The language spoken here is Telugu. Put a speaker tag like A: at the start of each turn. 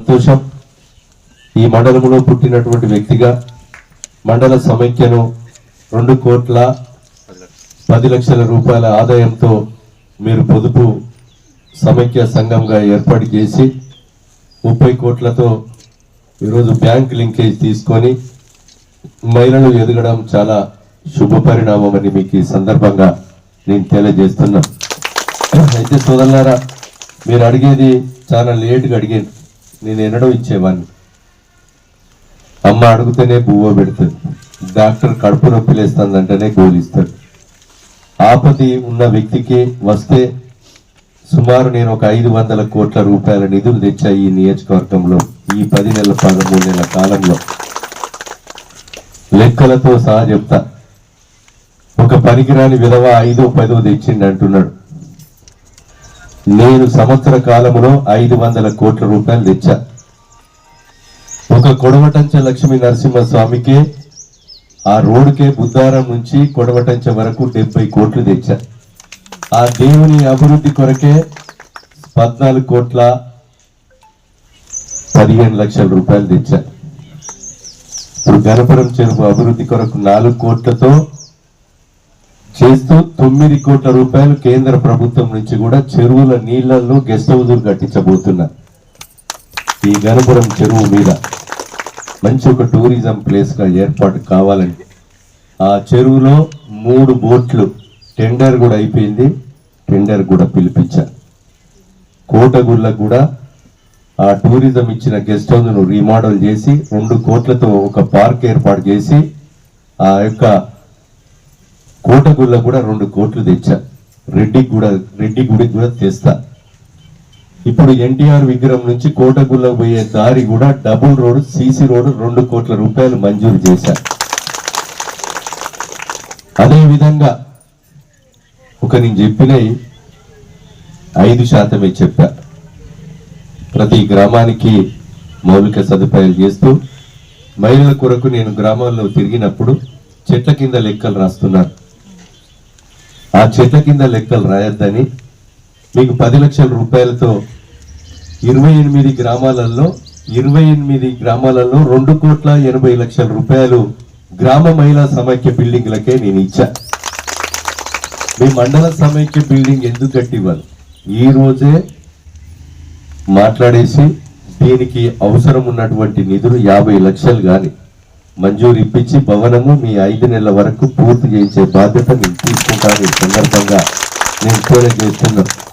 A: సంతోషం. ఈ మండలంలో పుట్టినటువంటి వ్యక్తిగా మండల సమైక్యను రెండు కోట్ల పది లక్షల రూపాయల ఆదాయంతో మీరు పొదుపు సమైక్య సంఘంగా ఏర్పాటు చేసి ముప్పై కోట్లతో ఈరోజు బ్యాంక్ లింకేజ్ తీసుకొని మహిళలు ఎదగడం చాలా శుభ పరిణామం అని మీకు ఈ సందర్భంగా నేను తెలియజేస్తున్నా. అయితే సోదరులారా మీరు అడిగేది చాలా లేట్గా అడిగాను. నేను ఎన్నడూ ఇచ్చేవాడిని అమ్మ అడుగుతేనే బువ్వ పెడుతుంది. డాక్టర్ కడుపు నొప్పి లేస్తుందంటేనే గోలిస్తాడు ఆపది ఉన్న వ్యక్తికి వస్తే సుమారు నేను ఒక ఐదు వందల కోట్ల రూపాయల నిధులు తెచ్చా ఈ నియోజకవర్గంలో ఈ పది నెలల పదమూడు నెలల కాలంలో. లెక్కలతో సహా చెప్తా. ఒక పనికిరాని విధవ ఐదో పదో తెచ్చిండి అంటున్నాడు. నేను సంవత్సర కాలంలో ఐదు వందల కోట్ల రూపాయలు తెచ్చా. ఒక కొడవటంచ లక్ష్మీ నరసింహస్వామికే ఆ రోడ్డుకే బుద్ధారం నుంచి కొడవటంచ వరకు డెబ్బై కోట్లు తెచ్చా. ఆ దేవుని అభివృద్ధి కొరకే పద్నాలుగు కోట్ల పదిహేను లక్షల రూపాయలు తెచ్చా. ఇప్పుడు గణపురం చెరువు అభివృద్ధి కొరకు నాలుగు కోట్లతో చేస్తూ తొమ్మిది కోట్ల రూపాయలు కేంద్ర ప్రభుత్వం నుంచి కూడా చెరువుల నీళ్ళలో గెస్ట్ హౌజులు కట్టించబోతున్నారు ఈ గణపురం చెరువు మీద మంచి ఒక టూరిజం ప్లేస్గా ఏర్పాటు కావాలండి ఆ చెరువులో మూడు బోట్లు టెండర్ కూడా అయిపోయింది. టెండర్ కూడా పిలిపించారు కోటగుళ్ళకు కూడా ఆ టూరిజం ఇచ్చిన గెస్ట్ హౌస్ రీమోడల్ చేసి రెండు కోట్లతో ఒక పార్క్ ఏర్పాటు చేసి ఆ యొక్క కోటగుళ్ళ కూడా రెండు కోట్లు తెచ్చా. రెడ్డి కూడా రెడ్డి గుడికి కూడా తెస్తా. ఇప్పుడు ఎన్టీఆర్ విగ్రహం నుంచి కోటగుళ్ళ పోయే దారి కూడా డబుల్ రోడ్ సీసీ రోడ్ రెండు కోట్ల రూపాయలు మంజూరు చేశా. అదే విధంగా ఒక నేను చెప్పినవి ఐదు శాతమే చెప్పా. ప్రతి గ్రామానికి మౌలిక సదుపాయాలు చేస్తూ మహిళల కొరకు నేను గ్రామాల్లో తిరిగినప్పుడు చెట్ల కింద లెక్కలు రాస్తున్నాను చెట్ల కింద లెక్కలు రాయొద్దని మీకు పది లక్షల రూపాయలతో ఇరవై ఎనిమిది గ్రామాలలో ఇరవై ఎనిమిది గ్రామాలలో రెండు కోట్ల ఎనభై లక్షల రూపాయలు గ్రామ మహిళా సమైక్య బిల్డింగ్లకే నేను ఇచ్చా. మీ మండల సమైక్య బిల్డింగ్ ఎందుకు కట్టివ్వాలి? ఈ రోజే మాట్లాడేసి దీనికి అవసరం ఉన్నటువంటి నిధులు యాభై లక్షలు కానీ మంజూరు ఇప్పించి భవనము మీ ఐదు నెలల వరకు పూర్తి చేయించే బాధ్యత మేము తీసుకుంటాను ఈ సందర్భంగా నేను తెలియజేస్తున్నాను